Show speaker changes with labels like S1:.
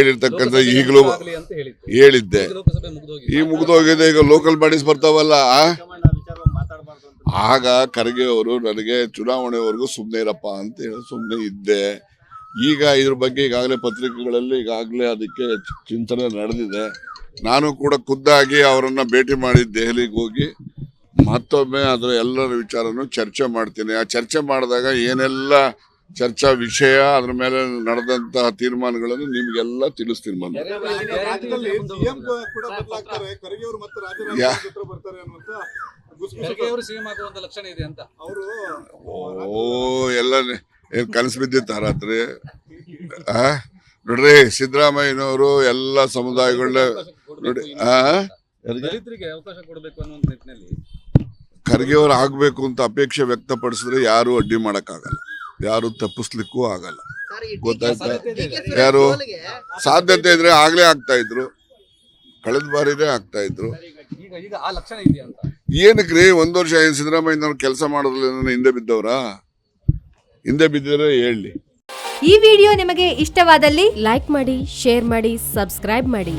S1: ಹೇಳಿರ್ತಕ್ಕಂಥ ಈಗಲೂ ಹೇಳಿದ್ದೆ. ಈ ಮುಗ್ದೋಗಿದೆ ಈಗ ಲೋಕಲ್ ಬಾಡೀಸ್ ಬರ್ತಾವಲ್ಲ? ಆಗ ಖರ್ಗೆ ಅವರು ನನಗೆ ಚುನಾವಣೆವರೆಗೂ ಸುಮ್ಮನೆ ಇರಪ್ಪ ಅಂತ ಹೇಳಿ ಸುಮ್ಮನೆ ಇದ್ದೆ. ಈಗ ಇದ್ರ ಬಗ್ಗೆ ಈಗಾಗಲೇ ಪತ್ರಿಕೆಗಳಲ್ಲಿ ಈಗಾಗಲೇ ಅದಕ್ಕೆ ಚಿಂತನೆ ನಡೆದಿದೆ. ನಾನು ಕೂಡ ಖುದ್ದಾಗಿ ಅವರನ್ನ ಭೇಟಿ ಮಾಡಿ ದೆಹಲಿಗೆ ಹೋಗಿ ಮತ್ತೊಮ್ಮೆ ಅದರ ಎಲ್ಲರ ವಿಚಾರನೂ ಚರ್ಚೆ ಮಾಡ್ತೀನಿ. ಆ ಚರ್ಚೆ ಮಾಡಿದಾಗ ಏನೆಲ್ಲ ಚರ್ಚಾ ವಿಷಯ ಅದ್ರ ಮೇಲೆ ನಡೆದಂತಹ ತೀರ್ಮಾನಗಳನ್ನು ನಿಮಗೆಲ್ಲ ತಿಳಿಸ್ತೀನಿ ಬಂದು
S2: ರಾಜ್ಯದಲ್ಲಿ ಸಿಎಂ ಕೂಡ ಬದಲಾಗ್ತಾರೆ ಖರ್ಗೆ ಮತ್ತೆ ರಾಜ್ಯ
S1: ಯಾ-
S2: ಬರ್ತಾರೆ ಅನ್ನುವಂತ ಗುಸುಗುಸು
S3: ಖರ್ಗೆ ಅವರು ಸಿಎಂ ಲಕ್ಷಣ ಇದೆ ಅಂತ.
S2: ಅವರು
S1: ಓ ಎಲ್ಲ ಏನ್ ಕನಸು ಬಿದ್ದಿತ್ತ ರಾತ್ರಿ? ಆ? ನೋಡ್ರಿ ಸಿದ್ದರಾಮಯ್ಯನವರು ಎಲ್ಲ ಸಮುದಾಯಗಳನ್ನ ನೋಡಿ?
S3: ಅವಕಾಶ ಕೊಡಬೇಕು ಅನ್ನೋ ನಿಟ್ಟಿನಲ್ಲಿ.
S1: ಖರ್ಗೆ ಅವ್ರು ಆಗ್ಬೇಕು ಅಂತ ಅಪೇಕ್ಷೆ ವ್ಯಕ್ತಪಡಿಸಿದ್ರೆ ಯಾರು ಅಡ್ಡಿ ಮಾಡಕ್ಕಾಗಲ್ಲ. ಯಾರು ತಪ್ಪಿಸ್ಲಿಕ್ಕೂ ಆಗಲ್ಲ. ಗೊತ್ತಾಯ್ತಾ? ಯಾರು? ಸಾಧ್ಯತೆ ಇದ್ರೆ ಆಗ್ಲೇ ಆಗ್ತಾ ಇದ್ರು. ಕಳೆದ ಬಾರಿನೇ ಆಗ್ತಾ ಇದ್ರು.
S3: ಈಗ ಈಗ ಆ ಲಕ್ಷಣ ಇದೆಯಾ ಅಂತ?
S1: ಏನಕ್ರಿ ಒಂದ್ ವರ್ಷ ಏನ್ ಸಿದ್ದರಾಮಯ್ಯನವ್ರು ಕೆಲಸ ಮಾಡೋದ್ರಲ್ಲಿ ಹಿಂದೆ ಬಿದ್ದವ್ರಾ? ಹಿಂದೆ ಬಿದ್ದರೆ ಹೇಳಿ
S4: ಈ ವಿಡಿಯೋ ನಿಮಗೆ ಇಷ್ಟವಾದಲ್ಲಿ ಲೈಕ್ ಮಾಡಿ ಶೇರ್ ಮಾಡಿ ಸಬ್ಸ್ಕ್ರೈಬ್ ಮಾಡಿ.